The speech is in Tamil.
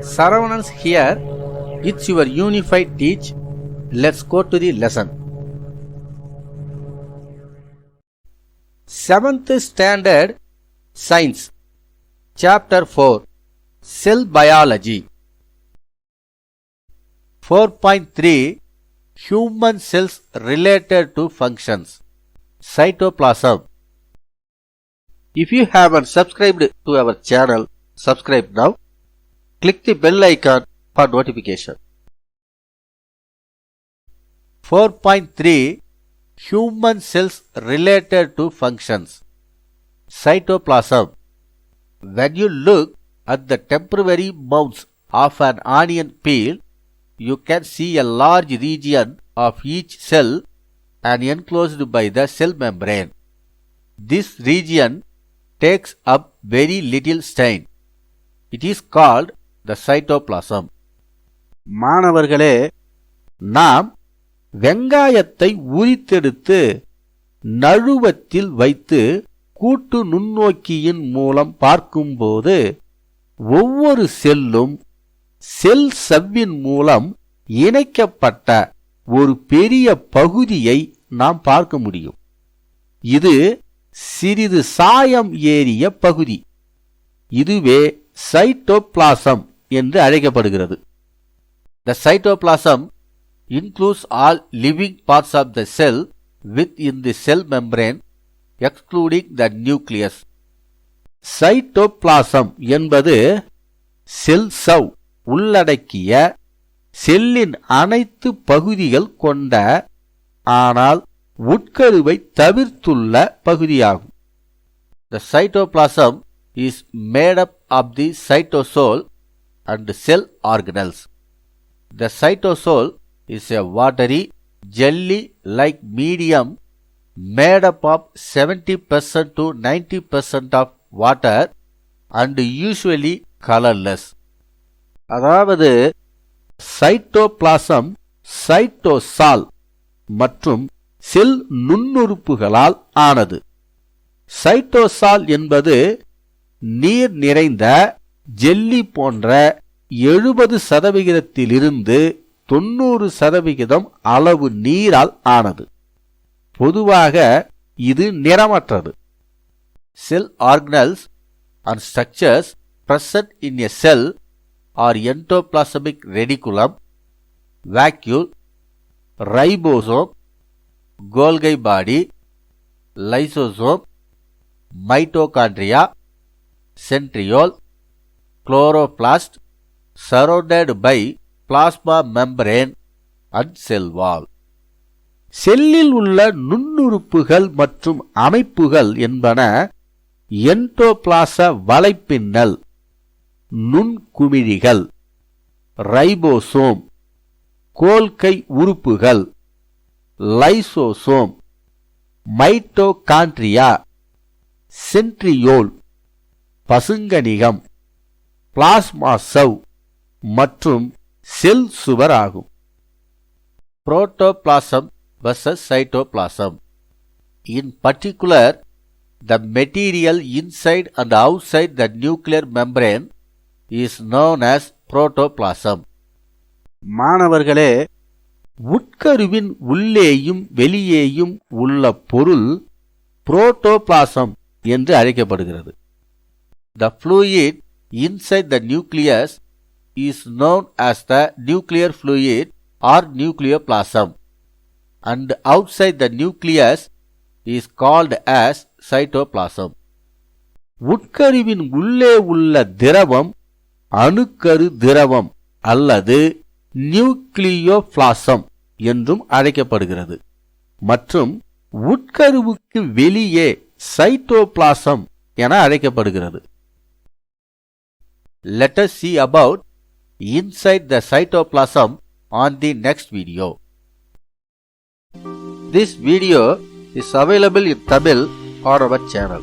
Saravanans here. It's your unified teach. Let's go to the lesson. Seventh Standard Science Chapter 4 Cell Biology 4.3 Human cells related to functions Cytoplasm If you haven't subscribed to our channel, subscribe now. Click the bell icon for notification. 4.3 Human cells related to functions Cytoplasm When you look at the temporary mounds of an onion peel, you can see a large region of each cell and enclosed by the cell membrane. This region takes up very little stain. It is called the cytoplasm. மாணவர்களே நாம் வெங்காயத்தை உரித்தெடுத்து நழுவத்தில் வைத்து கூட்டு நுண்ணோக்கியின் மூலம் பார்க்கும்போது ஒவ்வொரு செல்லும் செல் சவ்வின் மூலம் இணைக்கப்பட்ட ஒரு பெரிய பகுதியை நாம் பார்க்க முடியும். இது சிறிது சாயம் ஏறிய பகுதி. இதுவே சைட்டோபிளாசம் என்று அழைக்கப்படுகிறது the cytoplasm includes all living parts of the cell within the cell membrane excluding the nucleus cytoplasm என்பது செல் சவ் உள்ளடக்கிய செல்லின் அனைத்து பகுதிகள் கொண்ட ஆனால் உட்கருவை தவிர்த்துள்ள பகுதியாகும் the cytoplasm is made up of the cytosol and cell organelles. The cytosol is a watery, jelly-like medium made up of 70% to 90% of water and usually colorless. அதாவது சைட்டோபிளாசம் சைட்டோசால் மற்றும் செல் நுண்ணுறுப்புகளால் ஆனது சைட்டோசால் என்பது நீர் நிறைந்த ஜெல்லி போன்ற எழுபது சதவிகிதத்திலிருந்து தொண்ணூறு சதவிகிதம் அளவு நீரால் ஆனது பொதுவாக இது நிறமற்றது cell organelles and structures present in a cell are endoplasmic reticulum, vacuole, ribosome, Golgi body, lysosome, mitochondria, centriole, chloroplast, surrounded by plasma membrane and cell wall. செல்லில் உள்ள நுண்ணுறுப்புகள் மற்றும் அமைப்புகள் என்பன என்டோபிளாச வலைப்பின்னல் நுண்குமிழிகள் ரைபோசோம் கோல்கை உறுப்புகள் லைசோசோம் மைட்டோகான்ட்ரியா சென்ட்ரியோல் பசுங்கனிகம் பிளாஸ்மா சவ் மற்றும் செல் சுவர் ஆகும் protoplasm versus cytoplasm. In particular, the material inside and outside the nuclear membrane is known as protoplasm. மாணவர்களே உட்கருவின் உள்ளேயும் வெளியேயும் உள்ள பொருள் புரோட்டோபிளாசம் என்று அழைக்கப்படுகிறது The fluid inside the nucleus is known as the nuclear fluid or nucleoplasm and outside the nucleus is called as cytoplasm. உட்கருவின் உள்ளே உள்ள திரவம் அணுக்கரு திரவம் அல்லது நியூக்ளியோபிளாசம் என்றும் அழைக்கப்படுகிறது மற்றும் உட்கருவுக்கு வெளியே சைட்டோபிளாசம் என அழைக்கப்படுகிறது Let us see about inside the cytoplasm on the next video. This video is available in Tamil on our channel.